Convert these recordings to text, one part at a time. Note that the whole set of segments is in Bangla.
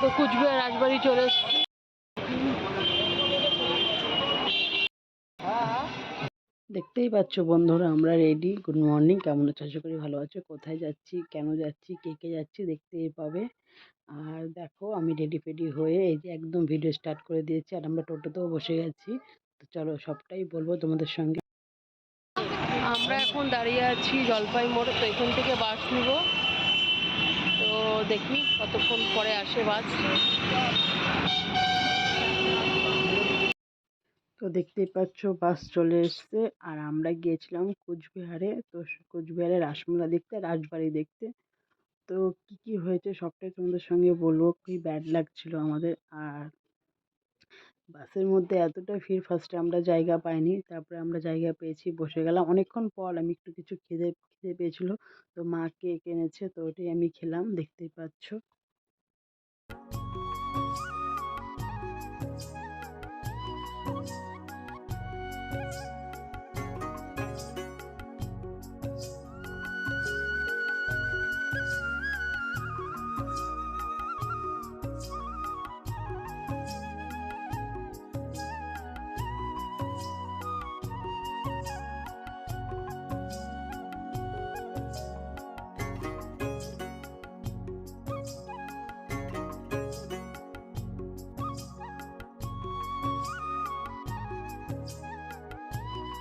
তো কুচবিহার রাজবাড়ি চলে এসেছি। দেখতেই পাচ্ছ বন্ধুরা আমরা রেডি গুড মর্নিং কেমন আছো? আশা করি ভালো আছো। কোথায় যাচ্ছি? কেন যাচ্ছি? কে কে যাচ্ছি? দেখতেই পাবে। আর দেখো আমি রেডি ফেডি হয়ে এই যে একদম ভিডিও স্টার্ট করে দিয়েছি আর আমরা টোটোতেও বসে গেছি। তো চলো সবটাই বলব তোমাদের সঙ্গে। আমরা এখন দাঁড়িয়ে আছি জলপাই মোড়ে তো এখান থেকে বাস নিব। দেখি কতক্ষণ পরে আসে বাস। তো দেখতেই পাচ্ছ, বাস চলে এসছে। আর আমরা গিয়েছিলাম কোচবিহারে, তো কোচবিহারে রাসমলা দেখতে, রাজবাড়ি দেখতে। তো কি কি হয়েছে সবটাই তোমাদের সঙ্গে বলব খুবই ব্যাড লাগছিল আমাদের, আর বাসের মধ্যে এতটা ভিড় ফার্স্টে আমরা জায়গা পাইনি, তারপরে আমরা জায়গা পেয়েছি, বসে গেলাম। অনেকক্ষণ পর আমি একটু কিছু খেতে খিদে পেয়েছিল। তো মা কেক এনেছে? তো ওটাই আমি খেলাম, দেখতেই পাচ্ছ।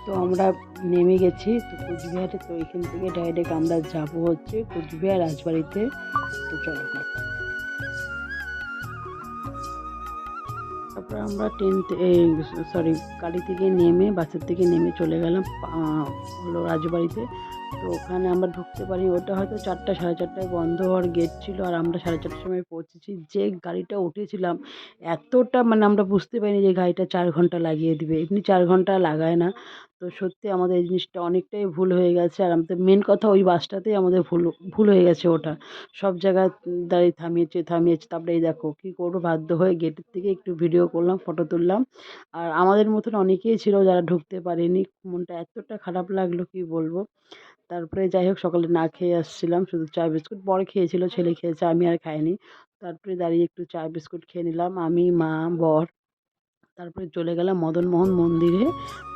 তো আমরা নেমে গেছি তো কোচবিহারে। তো এখান থেকে ডাইরেক্ট আমরা যাব হচ্ছে কোচবিহার রাজবাড়িতে। তো চলো। তারপর আমরা ট্রেন সরি গাড়ি থেকে নেমে বাসের থেকে নেমে চলে গেলাম হলো রাজবাড়িতে। তো ওখানে আমরা ঢুকতে পারি, ওটা হয়তো চারটা, সাড়ে চারটায় বন্ধ হওয়ার গেট ছিল, আর আমরা সাড়ে চারটার সময় পৌঁছেছি। যে গাড়িটা উঠেছিলাম, এতটা মানে আমরা বুঝতে পারিনি যে গাড়িটা চার ঘণ্টা লাগিয়ে দিবে। এমনি চার ঘণ্টা লাগায় না। তো সত্যি আমাদের এই জিনিসটা অনেকটাই ভুল হয়ে গেছে। আর আমাদের মেন কথা ওই বাসটাতেই আমাদের ভুল ভুল হয়ে গেছে ওটা। সব জায়গায় দাঁড়িয়ে থামিয়েছে থামিয়েছে। তারপরে এই দেখো কী করব? বাধ্য হয়ে গেটের থেকে একটু ভিডিও করলাম ফটো তুললাম। আর আমাদের মতন অনেকেই ছিল যারা ঢুকতে পারেনি। মনটা এতটা খারাপ লাগল, কি বলব? তারপরে যাই হোক, সকালে না খেয়ে আসছিলাম। শুধু চা, বিস্কুট। পরে খেয়েছিল, ছেলে খেয়েছে, আমি আর খাইনি। তারপরে দাঁড়িয়ে একটু চা, বিস্কুট খেয়ে নিলাম। আমি, মা, বর, তারপরে চলে গেলাম মদনমোহন মন্দিরে।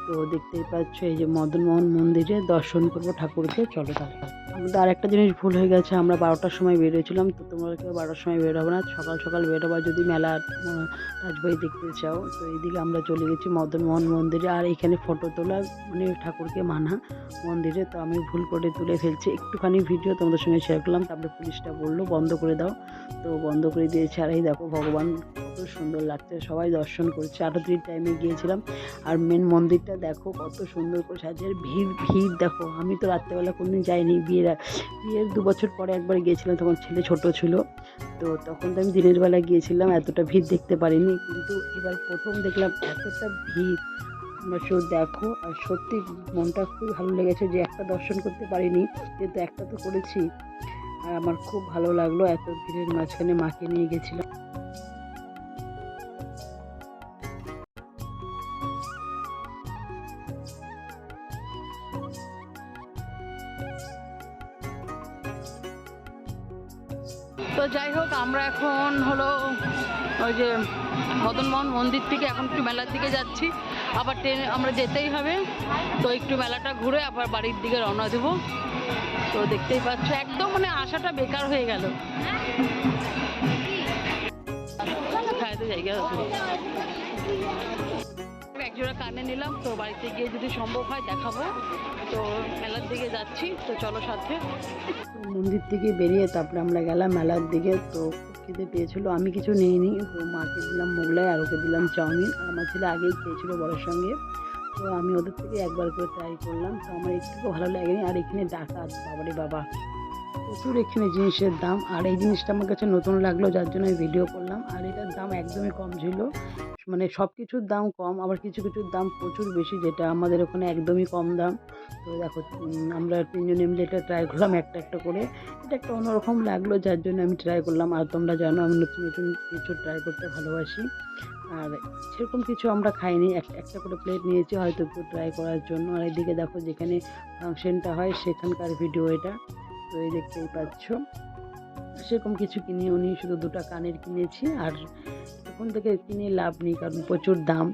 তো দেখতেই পাচ্ছ এই যে মদনমোহন মন্দিরে দর্শন করব ঠাকুরকে, চলো তারপর আমাদের আর একটা জিনিস ভুল হয়ে গেছে, আমরা বারোটার সময় বেরিয়েছিলাম, তো তোমরা কেউ বারোটার সময় বেরোবো না। সকাল সকাল বেরোবা যদি মেলা রাজবাড়ি দেখতে চাও, তো এইদিকে আমরা চলে গেছি মদনমোহন মন্দিরে, আর এখানে ফটো তোলা মানে ঠাকুরকে মানা মন্দিরে, তো আমি ভুল করে তুলে ফেলছি। একটুখানি ভিডিও তোমাদের সঙ্গে শেয়ার করলাম, তারপরে পুলিশটা বলল, বন্ধ করে দাও। তো বন্ধ করে দিয়েছে, আর এই দেখো ভগবান, কত সুন্দর লাগছে, সবাই দর্শন করছে। আরতির টাইমে গিয়েছিলাম, আর মেন মন্দিরটা দেখো কত সুন্দর করে সাজিয়ে আর ভিড় ভিড় দেখো। আমি তো রাত্রেবেলা কোনোদিন যাইনি বিয়ের বিয়ের দু বছর পরে একবার গিয়েছিলাম তখন ছেলে ছোট ছিল। তো তখন তো আমি দিনের বেলা গিয়েছিলাম, এতটা ভিড় দেখতে পারিনি। কিন্তু এবার প্রথম দেখলাম এতটা ভিড়। তোমরা শুধু দেখো, আর সত্যি মনটা খুব ভালো লেগেছে যে একটা দর্শন করতে পারিনি। কিন্তু একটা তো করেছি, আর আমার খুব ভালো লাগল এত ভিড়ের মাঝখানে মাকে নিয়ে গেছিলাম। আমরা এখন হলো ওই যে মদনমোহন মন্দির থেকে এখন একটু মেলার দিকে যাচ্ছি। আবার ট্রেনে আমরা যেতেই হবে। তো একটু মেলাটা ঘুরে আবার বাড়ির দিকে রওনা দেবো। তো দেখতেই পাচ্ছ, একদম মানে আশাটা বেকার হয়ে গেল। খাইতে জায়গা আছে? একজোড়া কানে নিলাম, তো বাড়িতে গিয়ে যদি সম্ভব হয় দেখাবো। তো মেলার দিকে যাচ্ছি, তো চলো সাথে। মন্দির থেকে বেরিয়ে তারপরে আমরা গেলাম মেলার দিকে, তো খিদে পেয়েছিল। আমি কিছু নিইনি, তো মাকে দিলাম মোগলাই আর ওকে দিলাম চাউমিন। আমার ছেলে আগেই খেয়েছিল বড়োর সঙ্গে। তো আমি ওদের থেকে একবার করে ট্রাই করলাম, তো আমার একটুকু ভালো লাগেনি। আর এখানে ডাকাত, বাবারে বাবা। প্রচুর এখানে জিনিসের দাম। আর এই জিনিসটা আমার কাছে নতুন লাগল, যার জন্য আমি ভিডিও করলাম। আর এটার দাম একদমই কম ছিল। মানে সব কিছুর দাম কম, আবার কিছু কিছুর দাম প্রচুর বেশি, যেটা আমাদের ওখানে একদমই কম দাম। তো দেখো আমরা তিনজনে মিলে এটা ট্রাই করলাম একটা একটা করে। এটা একটা অন্যরকম লাগল, যার জন্য আমি ট্রাই করলাম। আর তোমরা জানো আমি নতুন নতুন কিছু ট্রাই করতে ভালোবাসি। আর সেরকম কিছু আমরা খাইনি। একটা করে প্লেট নিয়েছি হয়তো একটু ট্রাই করার জন্য। আর এদিকে দেখো, যেখানে ফাংশনটা হয়, সেখানকার ভিডিও এটা। তো এই দেখতেই পাচ্ছ। সেরকম কিছু কিনেও উনি, শুধু দুটো কানের কিনেছি। আর এখন থেকে কিনে লাভ নেই কারণ প্রচুর দাম।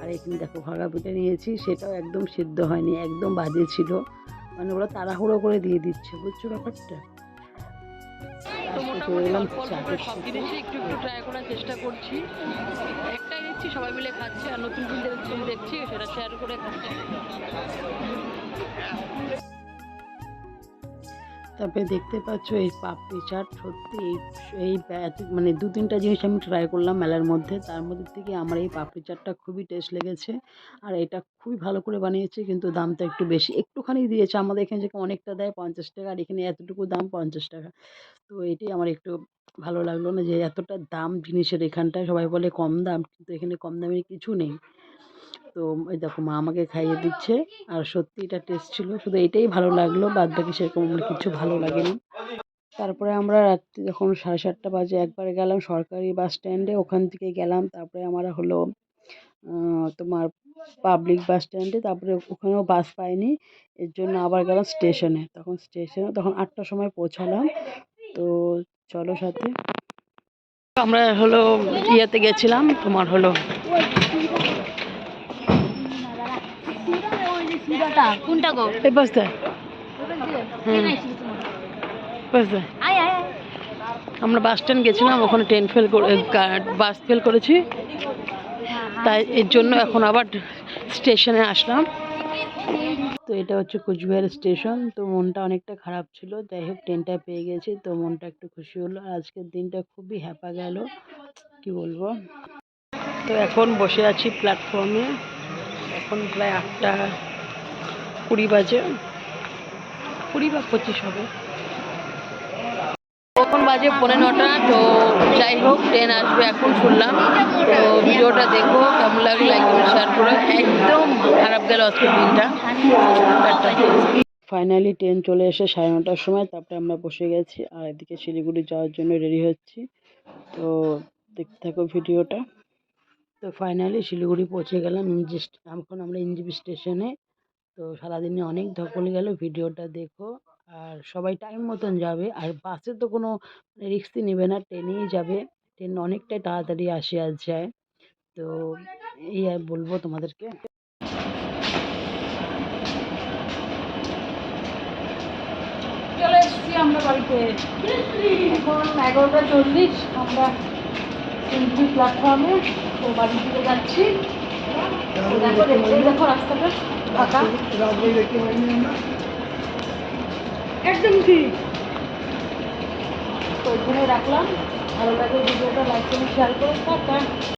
আর এখানে দেখো ভাগা পিঠে নিয়েছি সেটাও একদম সিদ্ধ হয়নি একদম বাজে ছিল। মানে ওরা তাড়াহুড়ো করে দিয়ে দিচ্ছে বুঝছ ব্যাপারটা? সব জিনিসই একটু একটু ট্রাই করার চেষ্টা করছি। একটাই দেখছি সবাই মিলে খাচ্ছে আর নতুন নতুন দেখছি সেটা শেয়ার করে খাচ্ছি। তারপরে দেখতে পাচ্ছ, এই পাপড়ি চাট সত্যি এই এই মানে দু তিনটা জিনিস আমি ট্রাই করলাম মেলার মধ্যে। তার মধ্যে থেকে আমার এই পাপড়ি চাটটা খুবই টেস্ট লেগেছে। আর এটা খুবই ভালো করে বানিয়েছে, কিন্তু দামটা একটু বেশি। একটুখানি দিয়েছে, আমাদের এখানে যেরকম অনেকটা দেয় পঞ্চাশ টাকা, আর এখানে এতটুকু দাম পঞ্চাশ টাকা। তো এটাই আমার একটু ভালো লাগল না যে এতটা দাম জিনিসের এখানটায় সবাই বলে কম দাম, কিন্তু এখানে কম দামের কিছু নেই। তো এই দেখো মা আমাকে খাইয়ে দিচ্ছে। আর সত্যি এটা টেস্ট ছিল, শুধু এটাই ভালো লাগল, বাদ বাকি সেরকম আমার কিছু ভালো লাগেনি। তারপরে আমরা রাত্রি যখন সাড়ে সাতটা বাজে একবার গেলাম সরকারি বাস স্ট্যান্ডে ওখান থেকে গেলাম। তারপরে আমরা হলো তোমার পাবলিক বাস স্ট্যান্ডে তারপরে ওখানেও বাস পাইনি। এর জন্য আবার গেলাম স্টেশনে তখন স্টেশনে তখন আটটার সময় পৌঁছালাম। তো চলো সাথে। আমরা হলো ইয়েতে গেছিলাম, তোমার হলো কোনটা? গো? এই আয়। আমরা বাস স্ট্যান্ড গেছিলাম ওখানে ট্রেন ফেল করে বাস ফেল করেছি। তাই এর জন্য এখন আবার স্টেশনে আসলাম। তো এটা হচ্ছে কুচবিহার স্টেশন তো মনটা অনেকটা খারাপ ছিল। যাই হোক ট্রেনটা পেয়ে গেছি। তো মনটা একটু খুশি হলো। আজকের দিনটা খুবই হ্যাপা গেল। কি বলব? তো এখন বসে আছি প্ল্যাটফর্মে এখন প্রায় আটটা কুড়ি বাজে। কুড়ি বা পঁচিশ হবে। এখন বাজে পৌনে নটা তো যাই হোক ট্রেন আসবে এখন শুনলাম। তো ভিডিওটা দেখো কেমন লাগল একদম শেয়ার করো। একদম খারাপ গেল আজকের দিনটা। ফাইনালি ট্রেন চলে এসে সাড়ে নটার সময় তারপরে আমরা বসে গেছি আর এদিকে শিলিগুড়ি যাওয়ার জন্য রেডি হচ্ছি। তো দেখতে থাকো ভিডিওটা। তো ফাইনালি শিলিগুড়ি পৌঁছে গেলাম। ইঞ্জি এখন আমরা ইঞ্জিবি স্টেশনে তো সারাদিনে অনেক ধকল গেল, ভিডিওটা দেখো। আর সবাই টাইম মতন যাবে। আর বাসে তো কোনো রিস্কই নেবে না, ট্রেনেই যাবে। ট্রেন অনেকটাই তাড়াতাড়ি আসে আর যায়। তো এই আর বলব তোমাদেরকে। আমরা বাড়িতে। এখন এগারোটা চল্লিশ। আমরা প্ল্যাটফর্মে তো বাড়ির যাচ্ছি। একদম ঠিক। তো ওইখানে রাখলাম। ভালো লাগে ভিডিওটা লাইক করে শেয়ার করে টাটা।